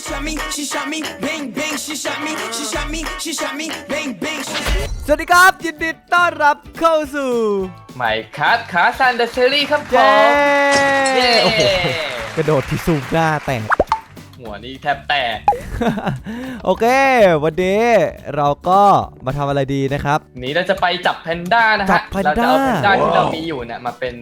She shot me, she shot me, bang bang, she shot me, she shot me, she shot me, bang bang. She สวัสดีครับยินดีต้อนรับเข้าสู่ใหม่คัสขาซันเดอะซีรีส์ครับผเย้มเย้โอ้โหกระโดดที่สูงหน้าแตก หัวนี่แทบแตกโอเค วันนี้เราก็มาทำอะไรดีนะครับ นี้เราจะไปจับแพนด้านะจัฮะบแพนเราด้าจะเอาแพนด้าที่ว้าวเรามีอยู่เนี่ยมาเป็น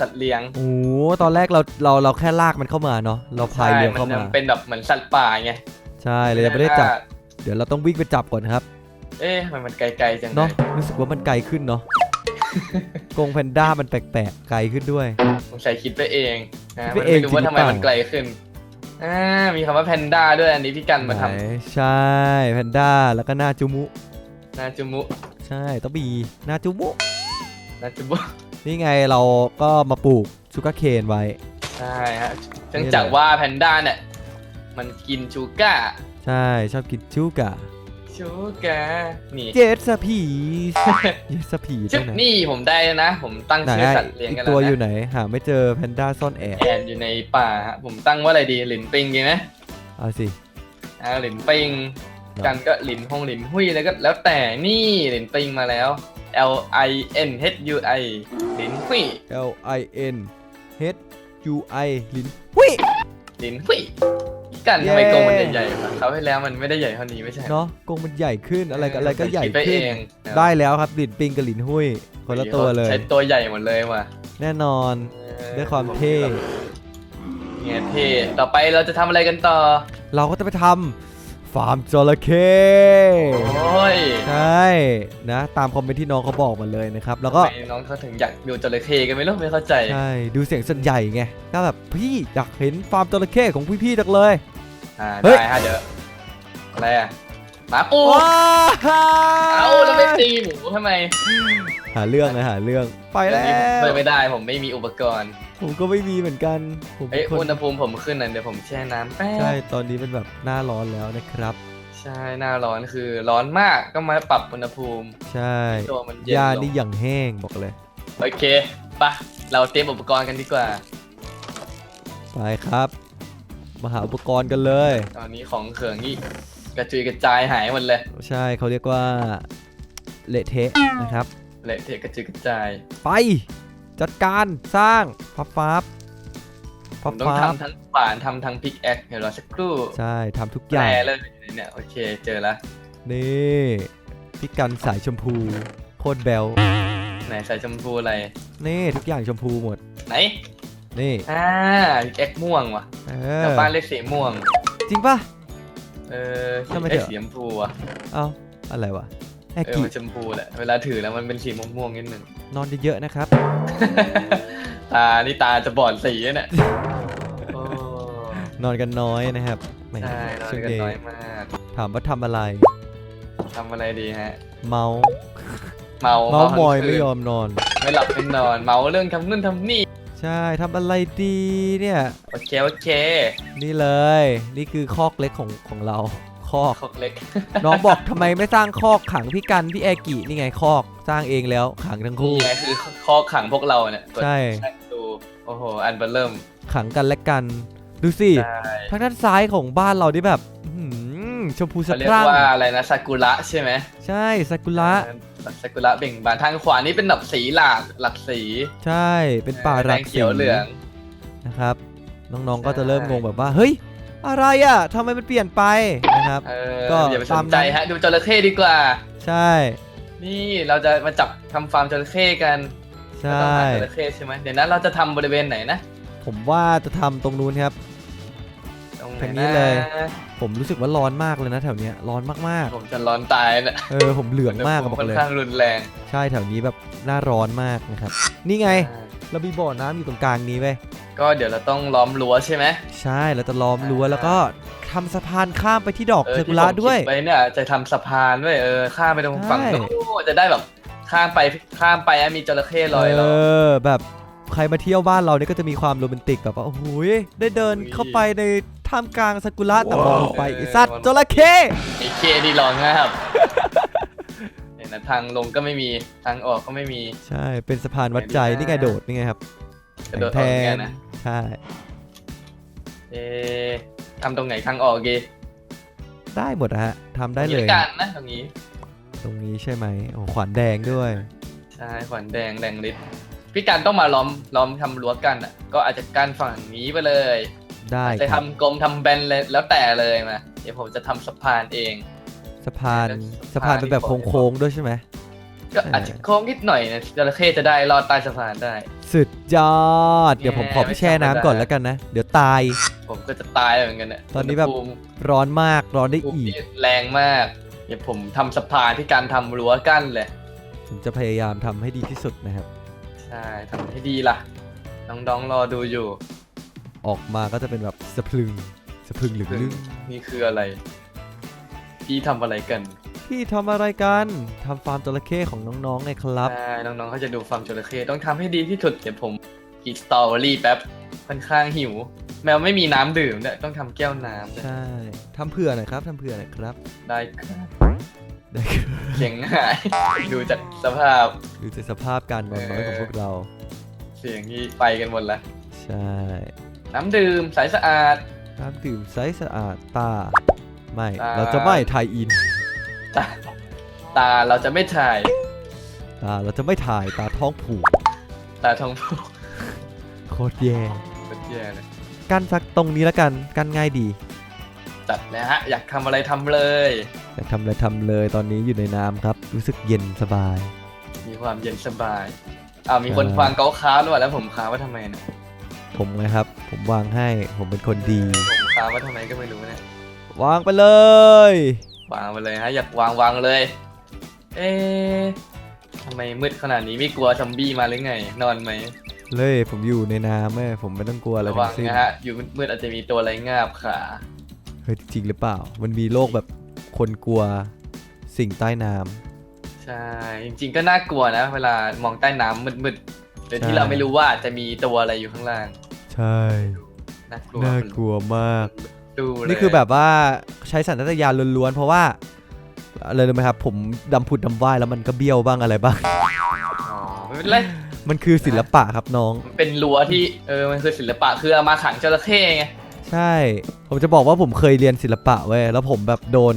สัตว์เลี้ยงโอ้โหตอนแรกเราเราเราแค่ลากมันเข้ามาเนาะเราพายเรือเข้าใช่มานเป็นแบบเหมือนสัตว์ป่าไงใช่เลยยังไม่ได้จับ เดี๋ยวเราต้องวิ่งไปจับก่อนครับ เอ๊ะมันมันไกลๆจังเลเนาะยรู้สึกว่ามันไกลขึ้นเนาะกรงแพนด้ามันแปลกๆไกลขึ้นด้วยสงสัยคิดไปเองนะคิดไปเองไม่รู้ว่าจริทำงหไมรือเปล่ามันไกลขึ้นอ่ามีคำว่าแพนด้าด้วยอันนี้พี่กันมาไหนทใช่แพนด้าแล้วก็หน้าจูมุำนาจูมุ ใช่ต้องมีหน้าจูมุนาจูมุ นี่ไงเราก็มาปลูกชูการ์เคนไว้ ใช่ฮะเนื่องจากว่าแพนด้าเนี่ยมันกินชูก้าใช่ชอบกินชูกาชูก้านี่เจสพีเจสพีชึบตรงไหนนี่ผมได้แล้วนะ ผมตั้งไหนชื่อสัตว์เลี้ยงอีกกันตัวแล้วอยู่นะไหน หาไม่เจอแพนด้าซ่อนแอบแอนอยู่ในป่าฮะผมตั้งว่าอะไรดีหลินปิงดีไหมเอาสิอ่าหลินปิงครับกันก็หลินฮงหลินหุยแล้วก็แล้วแต่นี่หลินปิงมาแล้ว L I N H U I หลินหุย L I N H U I ลิ้นหุ้ยหลินหุยกันเย้ทำไมกรงมันใหญ่ๆวะเขาวให้แล้วมันไม่ได้ใหญ่เท่านี้ไม่ใช่เนาะกรงมันใหญ่ขึ้นอะไรกับอะไรก็ใหญ่คิดไปขึ้น เองได้แล้วครับลิ้นปิงกับลิ้นหุ้ยคนละตัวเลย ใช้ตัวใหญ่หมดเลยว่ะแน่นอนเออด้วยความเท่เงี้ยเท่ ต่อไปเราจะทำอะไรกันต่อ เราก็จะไปทำ ฟาร์มจระเข้โอ้ยใช่นะตามคอมเมนต์ที่น้องเขาบอกมาเลยนะครับ แล้วก็ ทำไมน้องเขาถึงอยากดูจระเข้กันไม่รู้ไม่เข้าใจ ใช่ ดูเสียงส่วนใหญ่ไง ก็แบบพี่อยากเห็นฟาร์มจระเข้ของพี่ๆจังเลย อ่าเฮ้ย ได้ฮะเดี๋ยวอะไรอะหมาปูว้าเอ้าแล้วไม่ตีหมูทำไมหาเรื่องเลยหาเรื่องไปแล้วไปไม่ได้ผมไม่มีอุปกรณ์ผมก็ไม่มีเหมือนกันผมเป็เอ้ยนคนอุณหภูมิผมขึ้นน่ะเดี๋ยวผมแช่น้ำแป๊บใช่ตอนนี้เป็นแบบหน้าร้อนแล้วนะครับ ใช่หน้าร้อนคือร้อนมากก็มาปรับอุณหภูมิใช่ตัวมันเย็นยาลนี่งอย่างแห้งบอกเลย โอเคปะเราเตรียมอุปกรณ์กันดีกว่า ไปครับ มาหาอุปกรณ์กันเลย ตอนนี้ของเขิงนี่กระจุยกระจายหายหมดเลย ใช่เขาเรียกว่าเละเทะนะครับ เละเทะกระจุยกระจาย ไป จัดการสร้างพับฟับผพับมต้องฟับทำทั้งฝานทำทั้งพิกแอคเดี๋ยวรอสักครู่ใช่ทำทุกอแปลย่างเลยเนี่ยโอเคเจอแล้วนี่พี่กันสายชมพูโคตรแบลไหนใส่ชมพูอะไร นี่ทุกอย่างชมพูหมด ไหนนี่อ่าพิกแอคม่วงว่ะเอแถอวบ้านเรียกสีม่วง จริงปะ เออทำไมไอ้เถอะ สีชมพูอะเอาอะไรวะ แอเออกิมันชมพูแหละ เวลาถือแล้วมันเป็นสีม่วงๆนิดนึง นอนเยอะๆนะครับ ตา นี่ตาจะบอดสีเนี่ยโอ้นอนกันน้อยนะครับแหมใช่นอนช่วงกันนี้น้อยมาก ถามว่าทำอะไร ทำอะไรดีฮะ เมาเมาเมาทั้งมอยคืนไม่ยอมนอน ไม่หลับไม่นอน เมาเรื่องทำนู่นทำนี่ ใช่ทำอะไรดีเนี่ย โอเค โอเค นี่เลย นี่คือคอกเล็กของของเรา คอกคอกเล็ก น้องบอกทำไมไม่สร้างคอกขังพี่กันพี่แอกินี่ไงคอกสร้างเองแล้วขังทั้งนี่คู่ไงคือข้อขังพวกเราเนี่ยกดใช่ดูโอ้โห อันเบอร์เริ่มขังกันและกัน ดูสิใช่ทางด้านซ้ายของบ้านเรานี่แบบอื้อหือชมพูสะเขาเรียพกรั่งว่าอะไรนะซากุระใช่ไหมใช่ซากุระซากุระเบ่งบานทางขวานี่เป็นแบบสีหลากหลักสีใช่เป็นป่าหลักแดงสีเขียวเหลือง นะครับ น้องๆก็จะใช่เริ่มงงแบบว่า เฮ้ย อะไรอะทำไมมันเปลี่ยนไปนะครับ เออก็อย่าไปสตามนนั้นใจฮะ ดูจระเข้ดีกว่า ใช่นี่เราจะมาจับทำฟาร์มจระเข้กันใชเราต้องหาจระเข้ใช่ไหมเดี๋ยวนั้นเราจะทำบริเวณไหนนะผมว่าจะทำตรงนู้นครับ ตรงไหทางนี้นะเลย ผมรู้สึกว่าร้อนมากเลยนะแถวเนี้ยร้อนมากผมจะร้อนตายนะๆเออผมเหลืองมากอะบอกค่อนเลย ข้างรุนแรง ใช่แถวนี้แบบหน้าร้อนมากนะครับ นี่ไง เรามีบ่อน้ำอยู่ตรงกลางนี้เว้ยก็เดี๋ยวเราต้องล้อมรั้วใช่ไหม ใช่เราจะล้อมรั้วแล้วก็ทำสะพานข้ามไปที่ดอกเออซากุที่ระผมด้วย คิไปเนี่ยจะทำสะพานด้วยเออข้ามไปตรงฝั่งใช่นู้นจะได้แบบข้ามไปข้ามไปอะมีจระเข้ลอยเอเรา อแบบใครมาเที่ยวบ้านเราเนี่ยก็จะมีความโรแมนติกแบบว่าโอ้โหยได้เดินอุ้ยเข้าไปในท่ามกลางซากุระแต่มองลงไปเออไอ้สัตว์มันจระเข้ไอ้เคดีลองนะครับ เห็นนะทางลงก็ไม่มีทางออกก็ไม่มี ใช่เป็นสะพานวัดใจไหนดีนะนี่ไงโดดนี่ไงครับกระโดดแทออกเหมือนกันนนะ ใช่เอ๊ะทำตรงไหนทางออกเกได้หมดนะฮะทำได้เลมีย การนะตรงนี้ตรงนี้ใช่ไหมโอ้ขวานแดงด้วย ใช่ขวัญแดงแดงฤทธิ์พี่การต้องมาล้อมล้อมทำรั้วกันอะก็อาจจะกั้นฝั่งนี้ไปเลยได้อาจจะครับทำกลมทำแบนเลยแล้วแต่เลยมาเดี๋ยวผมจะทำสะพานเอง สะพานแล้วสะพานเป็นแบบสะพานที่โค้งๆด้วยใช่ไหมก็อาจจะโค้งนิดหน่อยนะจระเข้จะได้ลอดใต้สะพานได้ สุดยอด เดี๋ยวผมขอไปไม่แช่น้ำก่อนธรรมดาแล้วกันนะ เดี๋ยวตาย ผมก็จะตายเหมือนกันเนี่ยตอนนี้แบบภูมิร้อนมากร้อนได้ภูมิอีกที่แรงมาก เดี๋ยวผมทำสะพานที่การทำรั้วกั้นเลย ผมจะพยายามทำให้ดีที่สุดนะครับ ใช่ทำให้ดีล่ะ น้องๆรอดูอยู่ ออกมาก็จะเป็นแบบสะพรึงสะพรึงหรือลึงนี่คืออะไร พี่ทำอะไรกันพี่ทำอะไรกันทำฟาร์มจระเข้ของน้องๆไงครับใช่น้องๆเขาจะดูฟาร์มจระเข้ต้องทำให้ดีที่สุดเดี๋ยวผมอีกสตอรี่แป๊บค่อนข้างหิว แมวไม่มีน้ำดื่มเนี่ยต้องทำแก้วน้ำด้วยใช่ทำเผื่อหน่อยครับทำเผื่อหน่อยครับได้ครับได้ครับเสียงหาย ดูจากสภาพ ดูจากสภาพการนอนน้อยของพวกเรา เสียงที่ไปกันหมดละใช่น้ำดื่มใสสะอาดน้ำดื่มใสสะอาดตา ไม่ ตา เราจะไม่ถ่ายอินตาตาเราจะไม่ถ่ายตาเราจะไม่ถ่ายตาท้องผูกตาทองผูกโคตรแย่เป็นแย่เลยกั้นสักตรงนี้แล้วกันกั้นง่ายดี จัดเลยฮะ อยากทำอะไรทำเลย อยากทำอะไรทำเลยตอนนี้อยู่ในน้ำครับ รู้สึกเย็นสบาย มีความเย็นสบาย อ้าวมีคนใช่ฟังเกาค้าวด้วยแล้วผมค้าวว่าทำไมเนี่ยผมไงครับ ผมวางให้ผมเป็นคนดี ผมค้าวว่าทำไมก็ไม่รู้เนี่ย วางไปเลยวางไปเลยฮะอยากวางวางเลย เอ๊ะทำไมมืดขนาดนี้ไม่กลัวซอมบี้มาหรือไง นอนไหมเลยผมอยู่ในน้ำแม่ผมไม่ต้องกลัวอะไรระวัทั้งงสิ้นนะฮะอยู่มืดๆอาจจะมีตัวอะไรงาบขาเฮ้ยจริงหรือเปล่า มันมีโรคแบบคนกลัวสิ่งใต้น้ำ ใช่จริงๆก็น่ากลัวนะ เวลามองใต้น้ำมืดๆโดยที่ใช่ เราไม่รู้ว่าจะมีตัวอะไรอยู่ข้างล่างใช่ น่ากลัวน่ากลัวมาก ดูเลยนี่คือแบบว่าใช้สัญชาตญาณล้วนๆเพราะว่าอะไรรู้ไหมครับ ผมดำผุดดำว่ายแล้วมันก็เบี้ยวบ้างอะไรบ้าง อ๋อไม่เป็นไรมันคือศิลปะครับน้อง มันเป็นรั้วที่เออมันคือศิลปะคือเอามาขังจระเข้ไงใช่ ผมจะบอกว่าผมเคยเรียนศิลปะเว้ยแล้วผมแบบโดน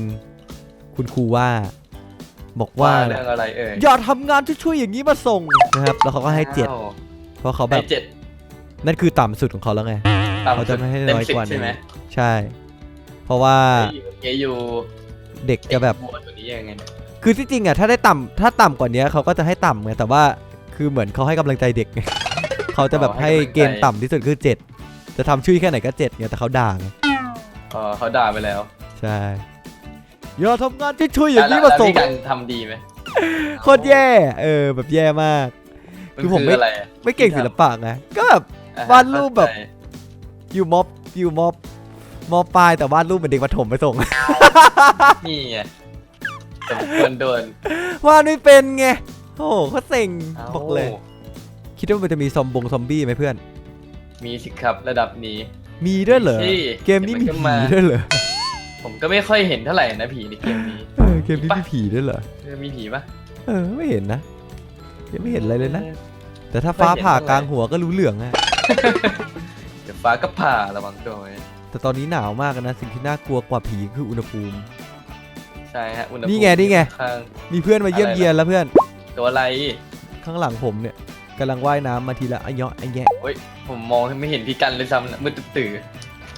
คุณครูว่า บอกว่าเรื่องอะไรเอ่ยอย่าทำงานช่วยๆอย่างนี้มาส่งนะครับ แล้วเขาก็ให้เจ็ดอ้าวเพราะเขาแบให้บเจ็ด นั่นคือต่ำสุดของเขาแล้วไงต่ำเขาจะไม่ให้เต็น้อยสิบกว่าใช่ไหมนี้ใช่ เพราะว่าเฮ้ยเก๋อยู่เด็กจะแบบบัวตัวนี้ยังไงเนี่ยคือที่จริงอะถ้าได้ต่ำถ้าต่ำกว่านี้เขาก็จะให้ต่ำไงแต่ว่าคือเหมือนเขาให้กำลังใจเด็กไง เขาจะแบบให้เกณฑ์ต่ำที่สุดคือเจ็ดจะทำช่วยแค่ไหนก็เจ็ดไงแต่เขาด่าไงอ๋อเขาด่าไปแล้วใช่อย่าทำงานช่วยๆอย่างนี้มาแล้วส่งพี่กันทำดีไหมโคตรแย่ เออแบบแย่มากมันคือผมไม่ อะไรอะไม่เก่งศิลปะไงก็แบบอะ วาดรูปแบบเข้าใจอยู่ม็อบอยู่ม็อบมอปลายแต่วาดรูปเป็นเด็กประถมไปส่ง นี่ไงสมควรโดนวาดไม่เป็นไงโอ้โหเขาเซ็งเาบอกเลย คิดว่ามันจะมีซอมบงซอมบี้ไหมเพื่อน มีสิครับระดับนี้มีด้วยเหรอสิเกมนี้มีเดี๋ยวผีมันก็มาด้วยเหรอผมก็ไม่ค่อยเห็นเท่าไหร่นะผีในเกมนี้เออเกมนี้มีผีด้วยเหรอเออมีผีปะเออไม่เห็นนะยังไม่เห็นอะไรเลยนะออแต่ถ้าฟ้าไม่เห็นผ่าเท่าไหร่กลางหัวก็รู้เรื่องอะ เดี๋ยวฟ้าก็ผ่าระวังตัวไว้แต่ตอนนี้หนาวมากนะ สิ่งที่น่ากลัวกว่าผีคืออุณหภูมิ ใช่ฮะอุณหภูมินี่ไงนี่ไง ข้าง มีเพื่อนมาเยี่ยมอะไรล่ะ เยียนแล้วเพื่อนตัวอะไร ข้างหลังผมเนี่ยกำลังว่ายน้ำมาทีละอะเยาะอะแยะผมมองไม่เห็นพี่กันเลยซ้ำนะมืดตื่น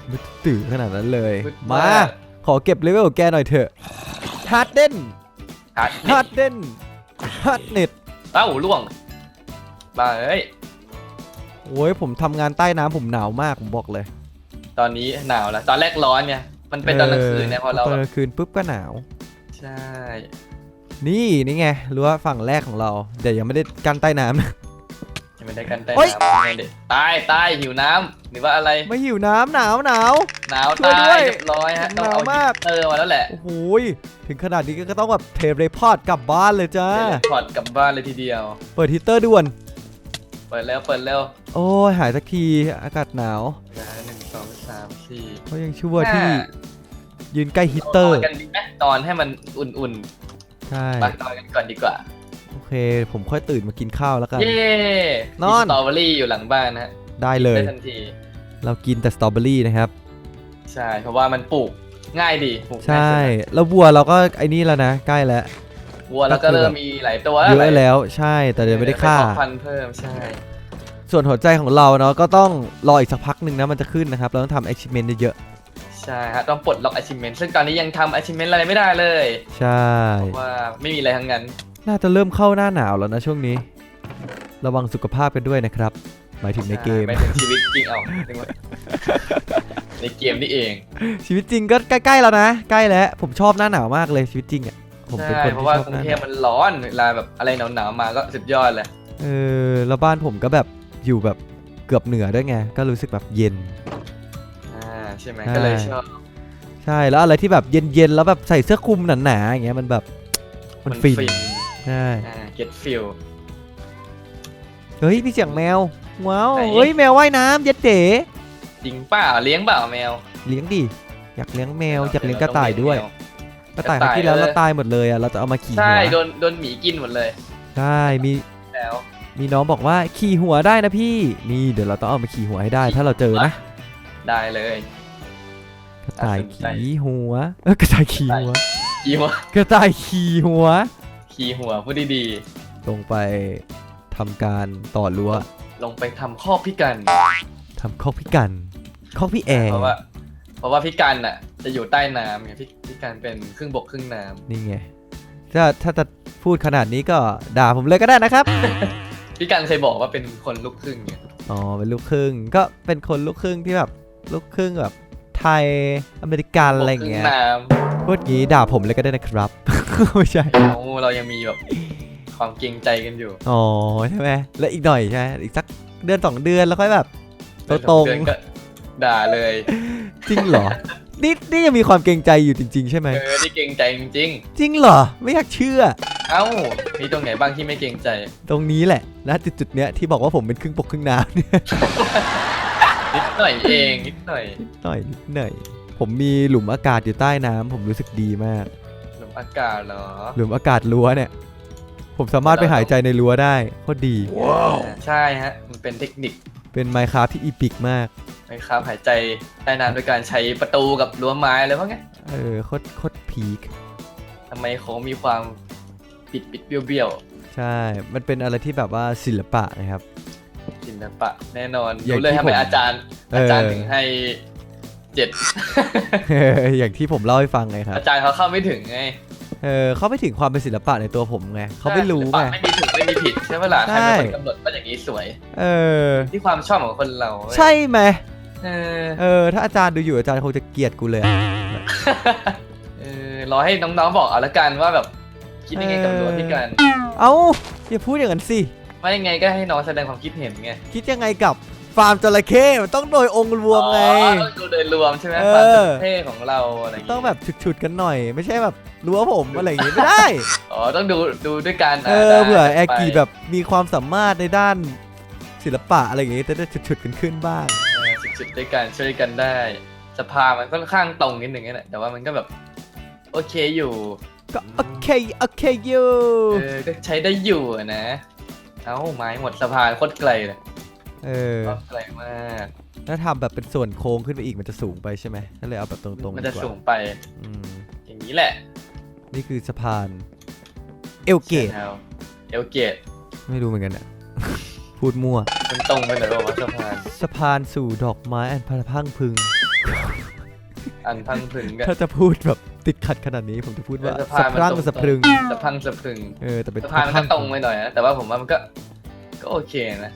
มืดตื่นขนาดนั้นเลยมืดมามาก ขอเก็บเลเวลของแกหน่อยเถอะฮาร์ดเดนฮะฮาร์ดเดนฮาร์ดเน็ตเต้าล่วงบ้าเอ้ย โอ้ยผมทำงานใต้น้ำผมหนาวมากผมบอกเลยตอนนี้หนาวแล้วตอนแรกร้อนเนี่ยมันเป็นตอนกลางคืนเนี่ยพอเราตอนแบกบลางคืนปุ๊บก็หนาว ใช่นี่นี่ไงรั้วฝั่งแรกของเราเดี๋ยวยังไม่ได้กันใต้น้ำนะ ยังไม่ได้กันแต่เฮ้ย น้ำยังไงเด็กตายตายหิวน้ำหรือว่าอะไรไม่หิวน้ำหนาวหนาว หนาวช่วยตาด้วยยเรียบร้อยฮะต้องหนาวเอามาก เตอร์มาแล้วแหละโอ้โหยถึงขนาดนี้ก็ต้องแบบเทเลพอร์ตกลับบ้านเลยจ้าเดี๋ยวพอร์ตกลับบ้านเลยทีเดียว เปิดฮีตเตอร์ด่วน เปิดแล้วเปิดแล้วโอ้ยหายสักทีอากาศหนาวหนึ่งสองสามสี่เขายังชั่วที่ยืนใกล้ฮีตเตอร์นนกันดีไหมตอนให้มันอุ่นใช่ๆมานอนกันก่อนดีกว่า โอเค ผมค่อยตื่นมากินข้าวแล้วกัน เย้นอน มีสตรอเบอรี่อยู่หลังบ้านนะฮะได้เลย ได้ทันที เรากินแต่สตรอเบอรี่นะครับ ใช่ เพราะว่ามันปลูกง่ายดีปลูกง่ายใช่ สุดแล้ววัวเราก็ไอ้นี่แล้วนะ ใกล้แล้ว วัวแล้วก็เริ่มมีหลายตัวเยหลาอะแล้วใช่แต่เดี๋ยวไม่ได้ฆ่าปเพพันธุ์เพิ่มใช่ ส่วนหัวใจของเราเนาะก็ต้องรออีกสักพักหนึ่งนะมันจะขึ้นนะครับ เราต้องทำ achievement เยอะใช่ฮะต้องปลดล็อก achievement ซึ่งตอนนี้ยังทำ achievement อะไรไม่ได้เลยๆใช่เพราะว่าไม่มีอะไรทั้งนั้น น่าจะเริ่มเข้าหน้าหนาวแล้วนะช่วงนี้ ระวังสุขภาพกันด้วยนะครับ หมายถึงในเกมไม่ถึงชีวิตจริงเอานึกว่าในเกมนี่เอง ชีวิตจริงก็ใกล้ๆแล้วนะ ใกล้แล้ว ผมชอบหน้าหนาวมากเลยชีวิตจริงอะ ผมเป็นใช่คนเพที่ราะว่าชอบกรุหงน้าเทหพนาวมันร้อนเวลาแบบอะไรหนาวๆมาก็สุดยอดเลยเออแล้วบ้านผมก็แบบอยู่แบบเกือบเหนือด้วยไงก็รู้สึกแบบเย็น อ่าใช่ไหมใช่ก็เลยชอบ ใช่แล้วอะไรที่แบบเย็นๆแล้วแบบใส่เสื้อคลุมหนาๆอย่างเงี้ยมันแบบมันฟินใช่อ่า get feel เฮ้ยมีเสียงแมวว้าวไหน เฮ้ยแมวว่ายน้ำเย็ดเจ๋จริงเปล่าเลี้ยงเปล่าแมวเลี้ยงดิอยากเลี้ยงแมวอยากเลี้ยงกระต่ายด้วยแม กระต่ายครั้งที่แล้วเราตายหมดเลยอะเราจะเอามาขี่ใช่หัวโดนโดนหมีกินหมดเลยใช่มีแล้วมีน้องบอกว่าขี่หัวได้นะพี่นี่เดี๋ยวเราต้องเอามาขี่หัวให้ได้ ถ้าเราเจอนะได้เลยกระต่ายน่าสนใจขี่หัวเออกระต่ายขี่หัวขี่หัวกระต่ายขี่หัวขี่หัวพูดดีลงไปทำการต่อรั้วๆลงไปทำข้อพิกันทำคอกพี่กันคอกพี่แอร์เพราะว่า เพราะว่าพี่กันอะ จะอยู่ใต้น้ำไงพี่พี่กันเป็นครึ่งบกครึ่งน้นี่ไงถ้าถ้าจะพูดขนาดนี้ก็ด่าผมเลยก็ได้นะครับำพี่กันเคยบอกว่าเป็นคนลูกครึ่งไงอ๋อเป็นลูกครึ่งก็เป็นคนลูกครึ่งที่แบบลูกครึ่งแบบไทยอเมริกันอะไรอย่างเงี้ยบกครึ่น้พูดงี้ด่าผมเลยก็ได้นะครับ ไม่ใช่ำเราเรายังมีแบบความเกรงใจกันอยู่อ๋อใช่ไหมแล้วอีกหน่อยใช่ไหมอีกสักเดือนสองเดือนแล้วค่อยแบบตัวตรงเดินก็ด่าเลย จริงเหรอ นี่นี่ยังมีความเกรงใจอยู่จริง ๆ ใช่ไหม เออที่เกรงใจจริงจริงเหรอ ไม่อยากเชื่อ ๆ เอ้า มีตรงไหนบ้างที่ไม่เกรงใจ ตรงนี้แหละนะจุดจุดๆเนี้ยที่บอกว่าผมเป็นครึ่งปกครึ่งน้ำเนี่ย นิดหน่อยเองนิดหน่อยนิดหน่อยนิดหน่อย ผมมีหลุมอากาศอยู่ใต้น้ำผมรู้สึกดีมาก ลมอากาศเหรอ หลุมอากาศรั้วเนี่ย ผมสามารถไปหายใจในรั้วได้โคตรดี ใช่ฮะ มันเป็นเทคนิค เป็นไมค์คราฟที่อีพิกมากนะครับหายใจใต้น้ำโดยการใช้ประตูกับรั้วไม้อะไรพวกเนี้ยเออโคตรโคตรพีคทำไมเขามีความปิดปิดเบี้ยวเบี้ยวใช่ มันเป็นอะไรที่แบบว่าศิลปะนะครับ ๆศิลปะ แน่นอนอย่างรู้เลยที่ทำไมผมอาจารย์ เอออ อาจารย์ถึงให้เจ็ด อย่างที่ผมเล่าให้ฟังไงครับ อาจารย์เขาเข้าไม่ถึงไง เออเขาไม่ถึงความเป็นศิลปะในตัวผมไงเขาไม่รู้ศิลปะไงไม่มีถูกไม่มีผิดใช่ไหมล่ะใช่ใครเป็นคนกำหนดว่าอย่างนี้สวย เออ ที่ความชอบของคนเราเว้ยใช่ไหมเออเออ ถ้าอาจารย์ดูอยู่อาจารย์คงจะเกลียดกูเลยอะเออรอให้น้องๆบอกเอาละกันว่าแบบคิดยังไงกับรั้วพี่กัน เอ้าอย่าพูดอย่างนั้นสิว่ายังไงก็ให้น้องแสดงความคิดเห็นไงคิดยังไงกับ ฟาร์มจระเข้มันต้องโดยองค์รวมไง อ๋อต้องดูโดยรวมใช่ไหมเออ ความสุเท่ของเราอะไรอย่างงี้ต้องแบบฉุดๆกันหน่อย ไม่ใช่แบบรั้วผมอะไรอย่างงี้ไม่ได้ อ๋อต้องดูดูด้วยกันเออได้เผื่อได้แอร์กีไปแบบมีความสามารถในด้านศิลปะอะไรอย่างงี้จะได้ฉุดๆกันขึ้นบ้าง เออสุดๆด้วยกันช่วยกันได้ สภามันค่อนข้างตรงนิดหนึ่งนะแต่ว่ามันก็แบบ โอเคอยู่ก็โอเคโอเคยูเออก็ใช้ได้อยู่อะนะ เอ้าไม้หมดสะพานโคตรไกลเลย เออโคตรไกลมากถ้าทำแบบเป็นส่วนโค้งขึ้นไปอีกมันจะสูงไปใช่ไหมนั่นเลยเอาแบบตรงๆมันจะดีกว่าสูงไปอืมอย่างนี้แหละ นี่คือสะพานเอลเกตแล้วเอลเกตไม่รู้เหมือนกันอะพูดมั่วมันตรงไปหน่อยบอกว่าสะพานสะพานสู่ดอกไม้อันพะพรังพรึง อันพังพึงก็ถ้าจะพูดแบบติดขัดขนาดนี้ผมจะพูดว่าสะสะพานพมันรังตรงๆสะพรึงสะพังสะพึงเออแต่เป็นสะพานมันก็ตรงไปหน่อยนะแต่ว่าผมว่ามันก็ก็โอเคนะ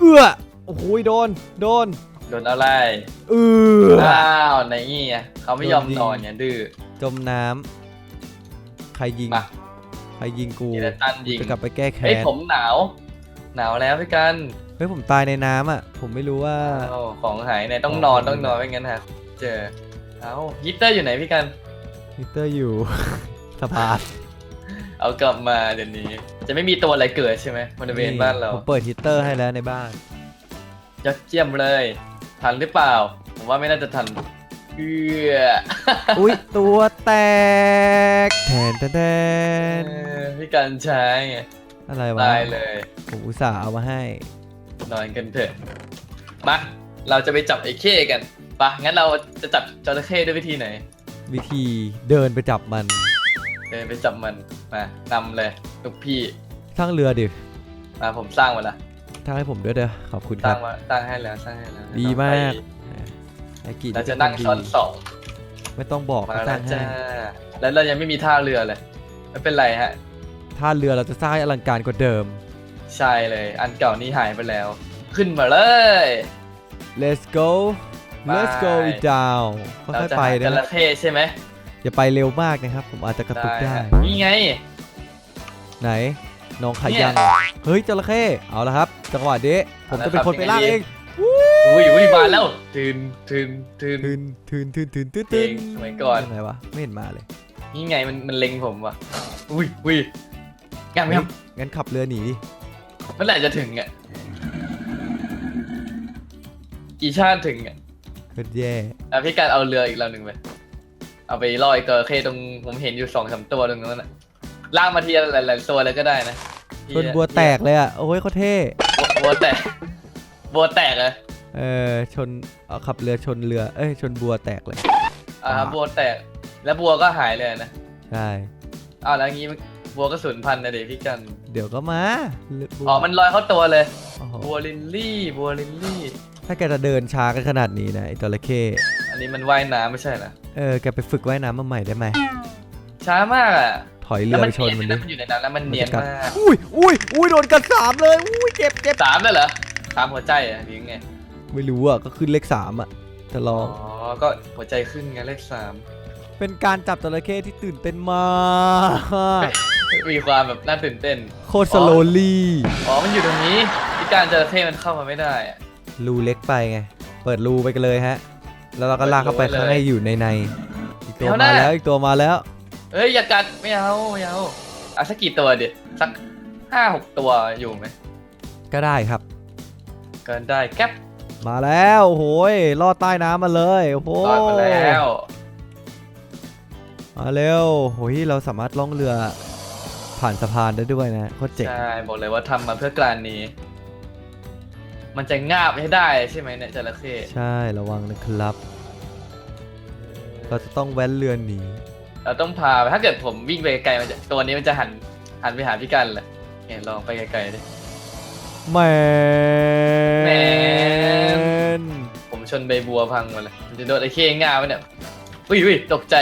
เอื้อโอ้โหโดน โดน โดนอะไรเอื้ออ้าวไหนงี้อะเขาไม่ยอมโดนยิงนอนเนี่ยดื้อ จมน้ำใครยิง มา ใครยิงกูกีรตันยิงจะกลับไปแก้แค้เฮ้ยนผมหนาว หนาวแล้วพี่กันเฮ้ยผมตายในน้ำอะ ผมไม่รู้ว่าโอ้ของหายเนี่ยต้องของนอนผมต้องนอนไม่งั้นหาเจอ เอ้าฮิตเตอร์อยู่ไหนพี่กันฮิตเตอร์อยู่ สะพาน เอากลับมาเดี๋ยวนี้ จะไม่มีตัวอะไรเกิดใช่ไหมบริเวณบ้านเราผมเปิดฮีตเตอร์ให้แล้วในบ้านยอดเยี่ยมเลย ทันหรือเปล่า ผมว่าไม่น่าจะทันเอื้ออุ้ยตัวแตกแทนแทนแทเอนอพี่กันใช้ไงอะไรวะตายเลยผมอุตส่าห์เอามาให้ นอนกันเถอะมาเราจะไปจับไอ้เข้กันปะงั้นเราจะจับจระเข้ด้วยวิธีไหน วิธีเดินไปจับมัน เดินไปจับมันมานำเลยลูกพี่สร้างเรือดิมาผมสร้างมาละสร้างให้ผมด้วยเด้อขอบคุณคสร้ารังบ มาสร้างให้แล้วสร้างให้แล้วดีมากไปไอ้กีเราจะนั่งซ้อนสองไม่ต้องบอกมาก็สแล้ร้าวงให้จ้าแล้วเรายังไม่มีท่าเรือเลยไม่เป็นไรฮะถ้าเรือเราจะสร้างให้อลังการกว่าเดิม ใช่เลย อันเก่านี้หายไปแล้ว ขึ้นมาเลย let's go ไป let's go it down ค่เราอยจะๆไปหาจนะครัระบเข้ใช่ไหม อย่าไปเร็วมากนะครับ ผมอาจจะกระตุกได้ฮะนี่ไง ไหนน้องขาเนี่ยยัง เฮ้ยจระเข้เอาละครับจังหวะนี้ผมจะเป็นคนไปลากเองอุ้ยอุ้ยมาแล้วทืนทืนทืนทืนทืนทืนทืนทืนเพลทืงนสมัยก่อนยังไงวะไม่เห็นมาเลย นี่ไงมันมันเล็งผมว่ะอุ้ยอุ้ยงามงามงั้นขับเรือหนีดิเมื่อไหร่จะถึงอะกี่ชาติถึงอะโคตรแย่อะพี่การเอาเรืออีกลำหนึ่งไป เอาไปลอยจระเข้ตรงผมเห็นอยู่สองสามตัวตรงนั้นน่ะลากมาทีละหลายๆตัวเลยก็ได้นะชนบัวแตกเลยอะ โอ้ยเขาเท่ บัวบัวแตก บัวแตกเลยเออชนเอาขับเรือชนเรือ เอ้ยชนบัวแตกเลย อ่าอ่าบัวแตก แล้วบัวก็หายเลยนะใช่ อ้าวแล้วงี้บัวก็สูญพันธุ์นะเด็พี่กัน เดี๋ยวก็มาบัวอ๋อมันลอยเข้าตัวเลย โอ้โหบัวลิลลี่ บัวลิลลี่ ถ้าแกจะเดินช้ากันขนาดนี้นะไอ้จระเข้อั นนี้มันว่ายน้ำไม่ใช่เหรอเออแกไปฝึกว่ายน้ำมาใหม่ได้ไหมช้ามากอะถอยเรืแล้วอมัไปชนมันดิเยอยู่ในนั้นแล้วมันเนียนกัดมากอุ้ยอุ้ยอุ้ยโดนกัดสามเลยอุ้ยเจ็บเจ็บสามเลยเหรอสามหัวใจอะหรือไงไม่รู้อะก็ขึ้นเลขสามอะจะลอ๋อองก็หัวใจขึ้นไงเลขสามเป็นการจับจระเข้ที่ตื่นเต้นมากมีความแบบน่าตื่นเต้น โคตรสโลลี่อ๋อมันอยู่ตรงนี้พี่การจระเข้มันเข้ามาไม่ได้อะรูเล็กไปไง เปิดรูไปกันเลยฮะ แล้วเราก็ลากเข้าไปเปิดรูข้างไว้ในเลยอยู่ในในอีกตัวเดี๋ยวมานะแล้วอีกตัวมาแล้ว เอ้ยอย่ากัดไม่เอาไม่เอาอะสักกี่ตัวเดี๋ยวสักห้าหกตัวอยู่ไหมก็ได้ครับ เกินได้แก๊ปมาแล้วโอ้โหยลอดใต้น้ำมาเลยโอ้โหรอดมาแล้วมาเร็วโอ้ยเราสามารถล่องเรือผ่านสะพานได้ด้วยนะโคตรเจ๋งใช่บอกเลยว่าทำมาเพื่อการนี้ มันจะงาบให้ได้ใช่ไหมเนี่ยจระเข้ใช่ระวังนะครับ เราจะต้องแว้นเรือหนีเราต้องพาไปถ้าเกิดผมวิ่งไปไกลๆมันจะตัวนี้มันจะหันหันไปหาพี่กันเลยเนี่ยลองไปไกลๆดิแมแมนผมชนใบบัวพังหมดเลยมันจะโดนไอ้เข้งาบไปเนี่ยอุ้ยอุ้ยตกใจ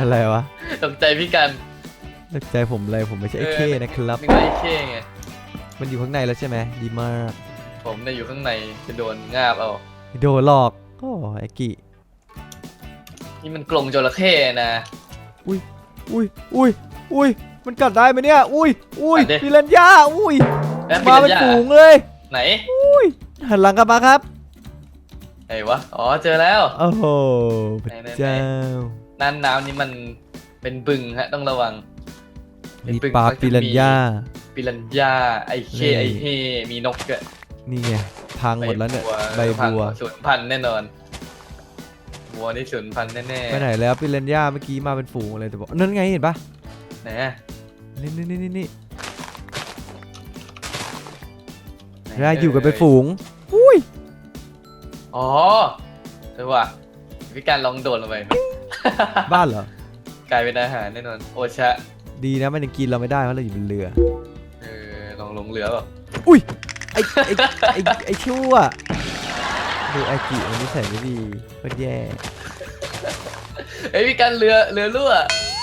อะไรวะตกใจพี่กันตกใจผมเลยผมไม่ใช่ไอ้เออเคนะครับนึกว่าไอ้เข้ไงมันอยู่ข้างในแล้วใช่ไหมดีมาก ผมเนี่ยอยู่ข้างในจะโดนงาบเอาไม่โดนหลอก โอ้ไอ้กินี่มันกรงจระเข้นะอุ้ย อุ้ย อุ้ย มันกัดได้ไหมเนี่ย อุ้ย อุ้ยกัดดิ ปิรันย่าอุ้ย แล้วมาเป็นญญฝูงเลย ไหนหันหลังกลับมาครับ ไหนวะ อ๋อ เจอแล้ว โอ้โหพไหนระๆๆเจ้าน้ำน้ำนี่มันเป็นบึงฮะ ต้องระวังมีปลาปิรันย่า ปิรันยาไอเคนี่ไอเฮมีนกด้วย นี่ไงพังหมดแล้วเนี่ยใบพังบัวสูญพันธุ์แน่นอน บัวนี่สูญพันธุ์แน่ไปไหนแล้วปิรันย่าเมื่อกี้มาเป็นฝูงเลยแต่บอกนั่นไงเห็นปะๆไหนอะนี่นี่นี่นี่นี่ไหนได้อยู่กันเป็นเฝูงอุ้ยอ๋อเออว่ะวิการลองโดดลงไปบ้านเหรอกลายเป็นอาหารแน่นอน โอชะ ดีนะมันยังกินเราไม่ได้เพราะเราอยู่บนเรือ เออลองลงเรือเปล่าอุ้ย ไอไอไอไอชั่วดูไอกิมันนิสัยไม่ดีโคตรแย่เอ้ยวิการเรือเรือรั่ว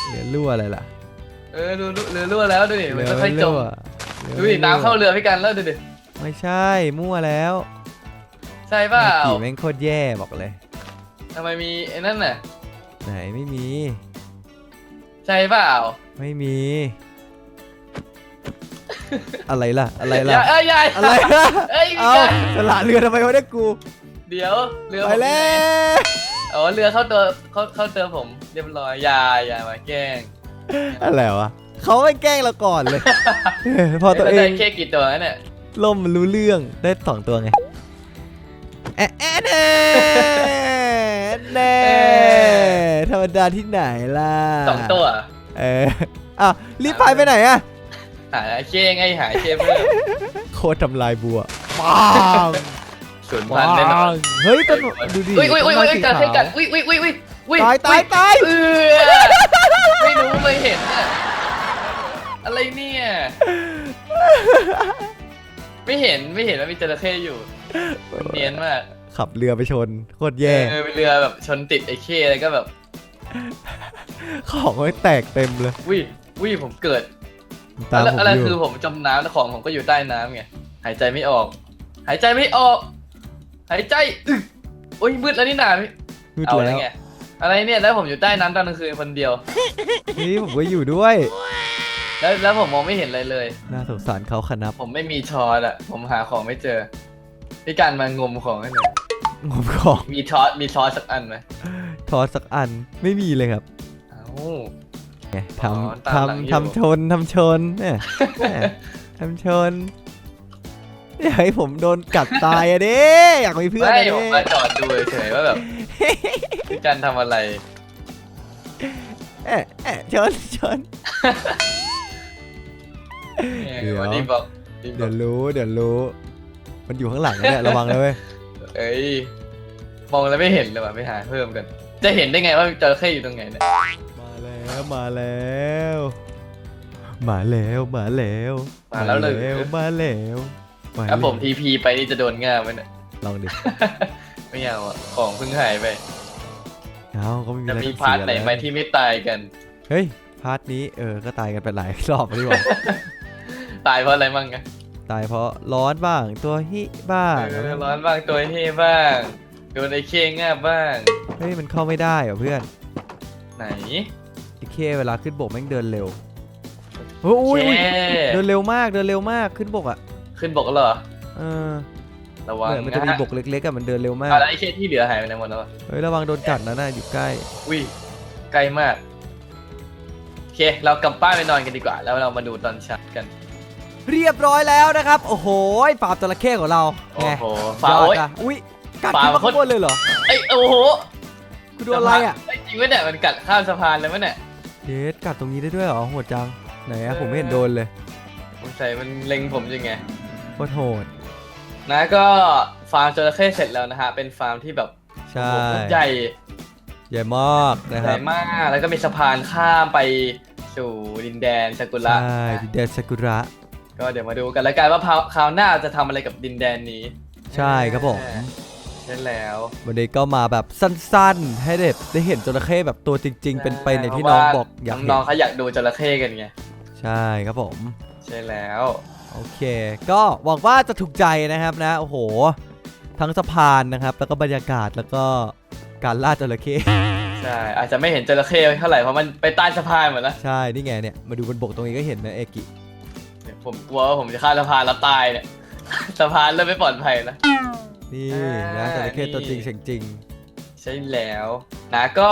เหลือรั่วอะไรล่ะเออเรือรั่วเรือรั่วแล้วดูดิมันเหลืค่อยๆจมรั่วดูดิน้ำเข้าเรือพี่กันแล้วดูดิไม่ใช่มั่วแล้วใช่เปล่าไอกิแม่งโคตรแย่บอกเลย ทำไมมีไอ้นั่นน่ะไหนไม่มี ใช่เปล่าไม่มี อะไรล่ะ อะไรอย่าล่ะเอ้ยอยาอะไรล่ะ เอ้ยพี่เอากันสละเรือทำไมวะเนี่ยกูเดี๋ยวเรือไปผมแล้วอ๋อเรือเข้าตัวเข้าเข้าเจอผมเรียบร้อยอย่าอย่ามาแกล้งอะไรวะเขาไม่แกล้งเราก่อนเลย พอตัวเอได้ง แค่กี่ตัวเนี่ยล่มมันรู้เรื่องได้สองตัวไงแอะแอะแน่แน่ธรรมดาที่ไหนล่ะสองตัว เอออ้าวรีบพายไปไหนอะ หาไอ้เค้ไงหาไอ้เค้เพิ่มโคตรทำลายบัวปังศูนย์พันแน่นอนเฮ้ยต้นดูดิอุ้ยอุ้ยอุ้ยอุ้ยต้นไม้กัดสีให้กัดขาวอุ้ยอุ้ยอุ้ยอุ้ยอุ้ยตายตายตายเออไม่รู้เลยเห็นอะอะไรเนี่ยไม่เห็นไม่เห็นว่ามีจระเข้อยู่มันเนียนมากขับเรือไปชนโคตรแย่เออเป็นเรือแบบชนติดไอ้เข้แล้วก็แบบ ของไม่แตกเต็มเลยวิวิผมเกิด ตามแล้วผมอะไรอคือยู่ผมจมน้ำแล้วของผมก็อยู่ใต้น้ำไงหายใจไม่ออก หายใจไม่ออก หายใจอึกโอ้ยมืดแล้วนี่หนาพี่มืดเอาแล้แล้ววไงอะไรเนี่ยแล้วผมอยู่ใต้น้ำตอนกลางคืนคนเดียวนี่ผมก็อยู่ด้วย แล้วแล้วผมมองไม่เห็นอะไรเลย น่าสงสารเขาขนับ ผมไม่มีช้อนอะผมหาของไม่เจอพี่การมางมของให้หน่อยงมของมีช้อนมีช้อนสักอันไหมทอสักอันไม่มีเลยครับเอ้า ไงอ๋อทำตามหลังอยู่ ทำทำชนทำชนเนี่ยแหม่ทำชนอยากให้ผมโดนกัดตายอะเด้อยากมีเพื่อนไม่อะผมเด้มาจอดดูเฉยๆว่าแบบพี่การทำอะไร เอ๊ะเอ๊ะชนชน เดี๋ยววันนี้บอกนี่บเดี๋อยกวรู้เดี๋ยวรู้ มันอยู่ข้างหลังนะเนี่ยระวังนะเว้ยเอ้ย มองแล้วไม่เห็นเลยว่ะไปหาเพิ่มกัน จะเห็นได้ไงว่าจระเข้อยู่ตรงไหนเนี่ยมา แล้วมาแล้ว มาแล้วมาแล้วมาแล้วเลยมาแล้วมาถ้าผมแล้วทีพีไปนี่จะโดนง่ามไหมเนี่ยลองดิไม่เอาอะของเพิ่งหายไปเอาก็ไม่มีจะอะไรมีต้องพาร์ทเสียไหนไหมแล้วที่ไม่ตายกันเฮ้ยพาร์ทนี้เออก็ตายกันไปหลายรอบแล้วดีกว่าตายเพราะอะไรบ้างไงตายเพราะร้อนบ้างตัวฮิบ้างเออร้อนบ้างตัวเฮ่บ้างโดนไอ้เข้ง่าบบ้างเฮ้ยมันเข้าไม่ได้เหรอเพื่อนไหน ไอ้เคเวลาขึ้นบกแม่งเดินเร็วโอ้ยอุ้ยอุ้ยแค่เดินเร็วมากเดินเร็วมากขึ้นบกอะขึ้นบกแล้วเหรอเออระวังเหมือนมันจะมีบกเล็กๆอะมันเดินเร็วมากอะแล้วไอ้เข้ที่เหลือหายไปไหนหมดแล้ววะเฮ้ยระวังโดนกัดนะน่าอยู่ใกล้อุ้ยใกล้มากโอเคเรากลับบ้านไปนอนกันดีกว่า แล้วเรามาดูตอนเช้ากัน เรียบร้อยแล้วนะครับ โอ้โหฟาร์มจระเข้ของเราโอ้ไงโหยฟ้าอดโอ้ยอะอุ้ยกัดฟาร์ขึ้มนมาข้างบนเลยเหรอเอ้ยโอ้โหกูโดนอะไรอะเยจริงไหมเนี่ยมันกัดข้ามสะพานเลยมั้ยเนี่ย เดดกัดตรงนี้ได้ด้วยเหรอโหดจังไหนอะผมไม่เห็นโดนเลยสงสัยมันเล็งผมยังไง โคตรโหด นะก็ฟาร์มจระเข้เสร็จแล้วนะฮะ เป็นฟาร์มที่แบบใช่โอ้โหใหญ่ใหญ่มากนะคใหรัญ่บมาก แล้วก็มีสะพานข้ามไปสู่ดินแดนซากุระใช่ดินแดนซากุระ ก็เดี๋ยวมาดูกันแล้วกันว่าคราวหน้าจะทำอะไรกับดินแดนนี้ ใช่ครับผม ใช่แล้ว วันนี้ก็มาแบบสั้นๆ ให้เด็กได้เห็นจระเข้แบบตัวจริง ๆ เป็นไปในที่น้องบอกอยากเห็น้องนๆเขาอยากดูจระเข้กันไง ใช่ครับผม ใช่แล้ว โอเค ก็หวังว่าจะถูกใจนะครับนะ โอ้โห ทั้งสะพานนะครับ แล้วก็บรรยากาศแล้วก็การล่าจระเข้ใช่อาจจะไม่เห็นจระเข้เท่าไหร่เพราะมันไปใต้สะพานหมดแล้วใช่นี่ไงเนี่ยมาดูบนบกตรงนี้ก็เห็นนะเอกิผมกลัวว่าผมจะข้ามสะพานแล้วตายเนี่ยสะพานเริ่มไม่ปลอดภัยแล้ว นี่อ่านะจระเข้ตัวจริงนี่เสียงจริง ใช่แล้วนะก็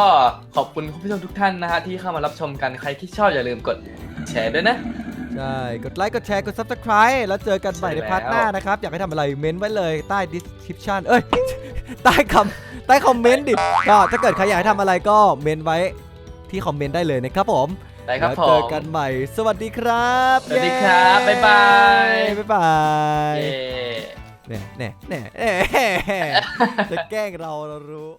ขอบคุณคุณผู้ชมทุกท่านนะฮะที่เข้ามารับชมกันใครที่ชอบอย่าลืมกดแชร์ด้วยนะ ใช่ กดไลค์ กดแชร์ กด subscribe แล้วเจอกันใหม่ในใช่แล้วพาร์ทหน้านะครับ อยากให้ทำอะไรเม้นต์ไว้เลยใต้ description เอ้ย ใต้คำใต้คอมเมนต์ดิก็ถ้าเกิดใครอยากให้ทำอะไรก็เม้นต์ไว้ที่คอมเมนต์ได้เลยนะครับผมได้ครับแล้วผเจอมกันใหม่ สวัสดีครับ สวัสดีครับเย้บ๊ายบาย บ๊ายบาย เย้แน่แน่แน่แน่จะแกล้งเราเรารู้